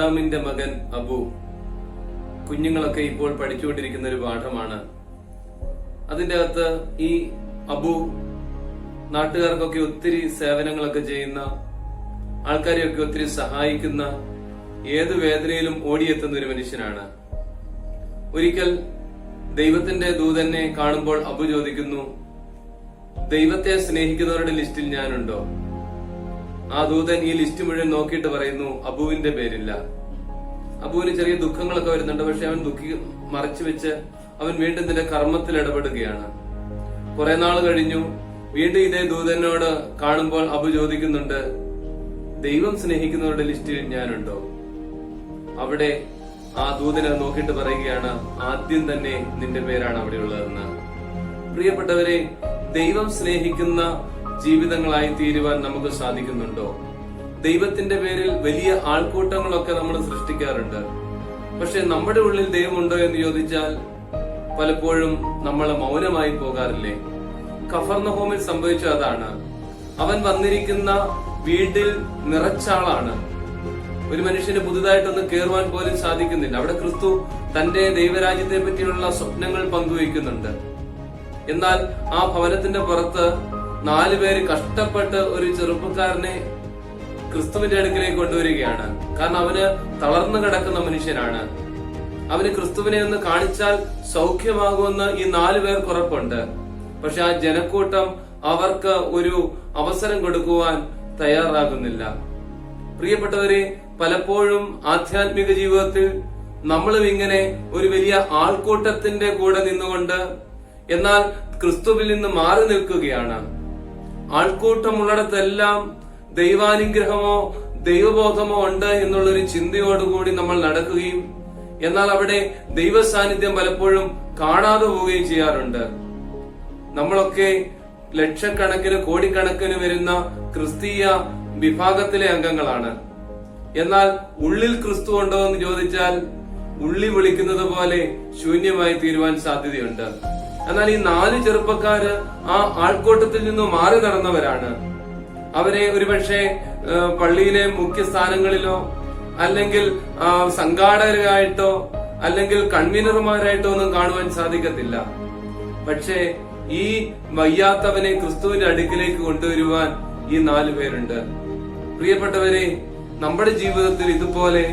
ആദാമിന്റെ മകൻ അബു. കുഞ്ഞുങ്ങളൊക്കെ ഇപ്പോൾ പഠിച്ചുകൊണ്ടിരിക്കുന്ന ഒരു പാഠമാണ്. അതിന്റെ അകത്ത് ഈ അബു നാട്ടുകാർക്കൊക്കെ ഒത്തിരി സേവനങ്ങളൊക്കെ ചെയ്യുന്ന ആൾക്കാരെയൊക്കെ ഒത്തിരി സഹായിക്കുന്ന ഏത് വേദനയിലും ഓടിയെത്തുന്ന ഒരു മനുഷ്യനാണ്. ഒരിക്കൽ ദൈവത്തിന്റെ ദൂതനെ കാണുമ്പോൾ അബു ചോദിക്കുന്നു ദൈവത്തെ സ്നേഹിക്കുന്നവരുടെ ലിസ്റ്റിൽ ഞാനുണ്ടോ? ആ ദൂതൻ ഈ ലിസ്റ്റ് മുഴുവൻ നോക്കിയിട്ട് പറയുന്നു അബുവിന്റെ പേരില്ല. അബുവിന് ചെറിയ ദുഃഖങ്ങളൊക്കെ വരുന്നുണ്ട് പക്ഷെ അവൻ ദുഃഖി മറച്ചു വെച്ച് അവൻ വീണ്ടും തന്റെ കർമ്മത്തിൽ ഇടപെടുകയാണ്. കുറെ നാൾ കഴിഞ്ഞു വീണ്ടും ഇതേ ദൂതനോട് കാണുമ്പോൾ അബു ചോദിക്കുന്നുണ്ട് ദൈവം സ്നേഹിക്കുന്നവരുടെ ലിസ്റ്റിൽ ഞാനുണ്ടോ? അവിടെ ആ ദൂതനെ നോക്കിയിട്ട് പറയുകയാണ് ആദ്യം തന്നെ നിന്റെ പേരാണ് അവിടെയുള്ളതെന്ന്. പ്രിയപ്പെട്ടവരെ ദൈവം സ്നേഹിക്കുന്ന ജീവിതങ്ങളായി തീരുവാൻ നമുക്ക് സാധിക്കുന്നുണ്ടോ? ദൈവത്തിന്റെ പേരിൽ വലിയ ആൾക്കൂട്ടങ്ങളൊക്കെ നമ്മൾ സൃഷ്ടിക്കാറുണ്ട്. പക്ഷെ നമ്മുടെ ഉള്ളിൽ ദൈവമുണ്ടോ എന്ന് ചോദിച്ചാൽ പലപ്പോഴും നമ്മൾ മൗനമായി പോകാറില്ലേ? കഫർണഹോമിൽ സംഭവിച്ച അതാണ്. അവൻ വന്നിരിക്കുന്ന വീട്ടിൽ നിറച്ചാളാണ് ഒരു മനുഷ്യന് പുതുതായിട്ടൊന്ന് കയറുവാൻ പോലും സാധിക്കുന്നില്ല. അവിടെ ക്രിസ്തു തന്റെ ദൈവരാജ്യത്തെ പറ്റിയുള്ള സ്വപ്നങ്ങൾ പങ്കുവയ്ക്കുന്നുണ്ട്. എന്നാൽ ആ ഭവനത്തിന്റെ പുറത്ത് നാലു പേര് കഷ്ടപ്പെട്ട് ഒരു ചെറുപ്പക്കാരനെ ക്രിസ്തുവിന്റെ അടുക്കിലേക്ക് കൊണ്ടുവരികയാണ്. കാരണം അവന് തളർന്നു കിടക്കുന്ന മനുഷ്യനാണ്. അവന് ക്രിസ്തുവിനെ ഒന്ന് കാണിച്ചാൽ സൗഖ്യമാകുമെന്ന് ഈ നാലു പേർ ഉറപ്പുണ്ട്. പക്ഷെ ആ ജനക്കൂട്ടം അവർക്ക് ഒരു അവസരം കൊടുക്കുവാൻ തയ്യാറാകുന്നില്ല. പ്രിയപ്പെട്ടവരെ പലപ്പോഴും ആധ്യാത്മിക ജീവിതത്തിൽ നമ്മളും ഇങ്ങനെ ഒരു വലിയ ആൾക്കൂട്ടത്തിന്റെ കൂടെ നിന്നുകൊണ്ട് എന്നാൽ ക്രിസ്തുവിൽ നിന്ന് മാറി നിൽക്കുകയാണ്. ആൾക്കൂട്ടമുള്ളിടത്തെല്ലാം ദൈവാനുഗ്രഹമോ ദൈവബോധമോ ഉണ്ട് എന്നുള്ളൊരു ചിന്തയോടുകൂടി നമ്മൾ നടക്കുകയും എന്നാൽ അവിടെ ദൈവ സാന്നിധ്യം പലപ്പോഴും കാണാതെ പോവുകയും ചെയ്യാറുണ്ട്. നമ്മളൊക്കെ ലക്ഷക്കണക്കിന് കോടിക്കണക്കിന് വരുന്ന ക്രിസ്തീയ വിഭാഗത്തിലെ അംഗങ്ങളാണ്. എന്നാൽ ഉള്ളിൽ ക്രിസ്തു ഉണ്ടോ എന്ന് ചോദിച്ചാൽ ഉള്ളി വിളിക്കുന്നത് പോലെ ശൂന്യമായി തീരുവാൻ സാധ്യതയുണ്ട്. എന്നാൽ ഈ നാല് ചെറുപ്പക്കാര് ആ ആൾക്കൂട്ടത്തിൽ നിന്ന് മാറി നടന്നവരാണ്. അവരെ ഒരുപക്ഷെ പള്ളിയിലെ മുഖ്യ സ്ഥാനങ്ങളിലോ അല്ലെങ്കിൽ സംഘാടകരായിട്ടോ അല്ലെങ്കിൽ കൺവീനർമാരായിട്ടോ ഒന്നും കാണുവാൻ സാധിക്കത്തില്ല. പക്ഷേ ഈ വയ്യാത്തവനെ ക്രിസ്തുവിന്റെ അടുക്കിലേക്ക് കൊണ്ടുവരുവാൻ ഈ നാലു പേരുണ്ട്. പ്രിയപ്പെട്ടവരെ നമ്മുടെ ജീവിതത്തിൽ ഇതുപോലെ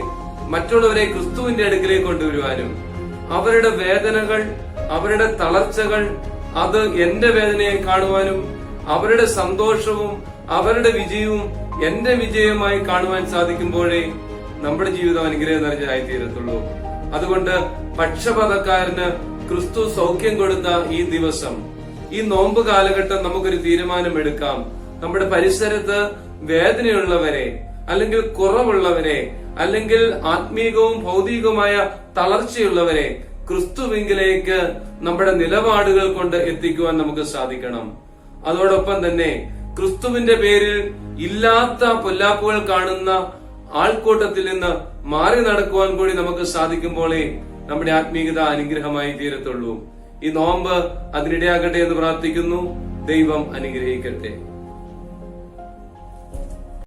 മറ്റുള്ളവരെ ക്രിസ്തുവിന്റെ അടുക്കിലേക്ക് കൊണ്ടുവരുവാനും അവരുടെ വേദനകൾ അവരുടെ തളർച്ചകൾ അത് എന്റെ വേദനയെ കാണുവാനും അവരുടെ സന്തോഷവും അവരുടെ വിജയവും എന്റെ വിജയമായി കാണുവാൻ സാധിക്കുമ്പോഴേ നമ്മുടെ ജീവിതം അനുഗ്രഹം നിറഞ്ഞതായി തീരത്തുള്ളൂ അതുകൊണ്ട് പക്ഷപാതക്കാരന് ക്രിസ്തു സൗഖ്യം കൊടുത്ത ഈ ദിവസം ഈ നോമ്പ് കാലഘട്ടം നമുക്കൊരു തീരുമാനമെടുക്കാം. നമ്മുടെ പരിസരത്ത് വേദനയുള്ളവരെ അല്ലെങ്കിൽ കുറവുള്ളവരെ അല്ലെങ്കിൽ ആത്മീകവും ഭൗതികവുമായ തളർച്ചയുള്ളവരെ ക്രിസ്തുവിങ്കിലേക്ക് നമ്മുടെ നിലപാടുകൾ കൊണ്ട് എത്തിക്കുവാൻ നമുക്ക് സാധിക്കണം. അതോടൊപ്പം തന്നെ ക്രിസ്തുവിന്റെ പേരിൽ ഇല്ലാത്ത പൊല്ലാപ്പുകൾ കാണുന്ന ആൾക്കൂട്ടത്തിൽ നിന്ന് മാറി നടക്കുവാൻ കൂടി നമുക്ക് സാധിക്കുമ്പോഴേ നമ്മുടെ ആത്മീയത അനുഗ്രഹമായി തീരത്തുള്ളൂ. ഈ നോമ്പ് അതിനിടയാകട്ടെ എന്ന് പ്രാർത്ഥിക്കുന്നു. ദൈവം അനുഗ്രഹിക്കട്ടെ.